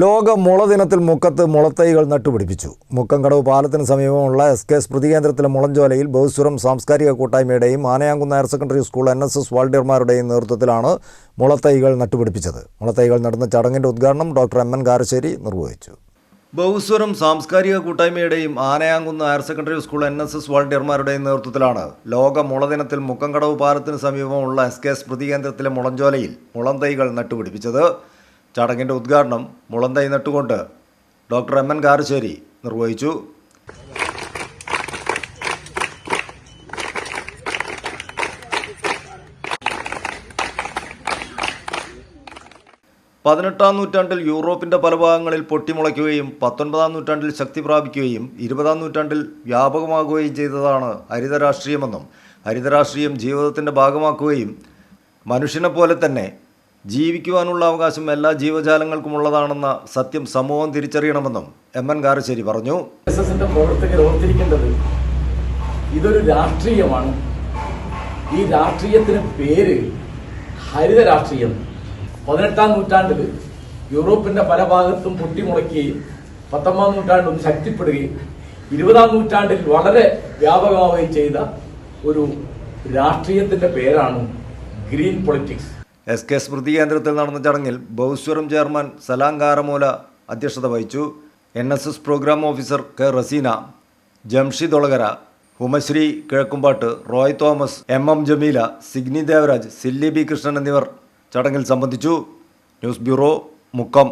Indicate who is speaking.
Speaker 1: ലോക മുള ദിനത്തിൽ മുക്കത്ത് മുളത്തൈകൾ നട്ടുപിടിപ്പിച്ചു. മുക്കംകടവ് പാലത്തിന് സമീപമുള്ള എസ് കെ സ്മൃതി കേന്ദ്രത്തിലെ മുളഞ്ചോലയിൽ ബഹുസ്വരം സാംസ്കാരിക കൂട്ടായ്മയുടെയും Anayamkunnu higher secondary school N S S വാളണ്ടിയർമാരുടെയും നേതൃത്വത്തിലാണ് മുളത്തൈകൾ നട്ടുപിടിപ്പിച്ചത്. മുളത്തൈകൾ നടന്ന ചടങ്ങിന്റെ ഉദ്ഘാടനം ഡോക്ടർ എം. എൻ. കാരശ്ശേരി നിർവഹിച്ചു. ബഹുസ്വരം സാംസ്കാരിക കൂട്ടായ്മയുടെയും Anayamkunnu higher secondary school N S S വാൾഡിയർമാരുടെയും നേതൃത്വത്തിലാണ് ലോക മുളദിനത്തിൽ മുക്കംകടവ് പാലത്തിന് സമീപമുള്ള എസ് കെ സ്മൃതി കേന്ദ്രത്തിലെ മുളഞ്ചോലയിൽ മുളന്തൈകൾ നട്ടുപിടിപ്പിച്ചത്. ചടങ്ങിന്റെ ഉദ്ഘാടനം മുളന്തൈ നട്ടുകൊണ്ട് ഡോക്ടർ എം എൻ കാരശ്ശേരി നിർവഹിച്ചു. പതിനെട്ടാം നൂറ്റാണ്ടിൽ യൂറോപ്പിന്റെ പല ഭാഗങ്ങളിൽ പൊട്ടിമുളയ്ക്കുകയും പത്തൊൻപതാം നൂറ്റാണ്ടിൽ ശക്തി പ്രാപിക്കുകയും ഇരുപതാം നൂറ്റാണ്ടിൽ വ്യാപകമാകുകയും ചെയ്തതാണ് ഹരിതരാഷ്ട്രീയമെന്നും ഹരിതരാഷ്ട്രീയം ജീവിതത്തിന്റെ ഭാഗമാക്കുകയും മനുഷ്യനെ പോലെ തന്നെ ജീവിക്കുവാനുള്ള അവകാശം എല്ലാ ജീവജാലങ്ങൾക്കും ഉള്ളതാണെന്ന സത്യം സമൂഹം തിരിച്ചറിയണമെന്നും എം എൻ കാരശ്ശേരി പറഞ്ഞു.
Speaker 2: എസ് എസിന്റെ പ്രവർത്തകർ ഓർത്തിരിക്കേണ്ടത് ഇതൊരു രാഷ്ട്രീയമാണ്. ഈ രാഷ്ട്രീയത്തിന് പേര് ഹരിത രാഷ്ട്രീയം. പതിനെട്ടാം നൂറ്റാണ്ടിൽ യൂറോപ്പിന്റെ പല ഭാഗത്തും പൊട്ടിമുളയ്ക്കുകയും പത്തൊമ്പതാം നൂറ്റാണ്ടിൽ ഒന്ന് ശക്തിപ്പെടുകയും ഇരുപതാം നൂറ്റാണ്ടിൽ വളരെ വ്യാപകമാവുകയും ചെയ്ത ഒരു രാഷ്ട്രീയത്തിന്റെ പേരാണ് green politics.
Speaker 1: S K Smriti കേന്ദ്രത്തിൽ നടന്ന ചടങ്ങിൽ ബഹുസ്വരം ചെയർമാൻ സലാം കാരമൂല അധ്യക്ഷത വഹിച്ചു. N S S programme officer K Raseena Jamshid Olakara Umasree Kizhakkumpattu Roy Thomas M M Jameela Signi Devaraj Silly B Krishnan എന്നിവർ ചടങ്ങിൽ സംബന്ധിച്ചു. News bureau Mukkam.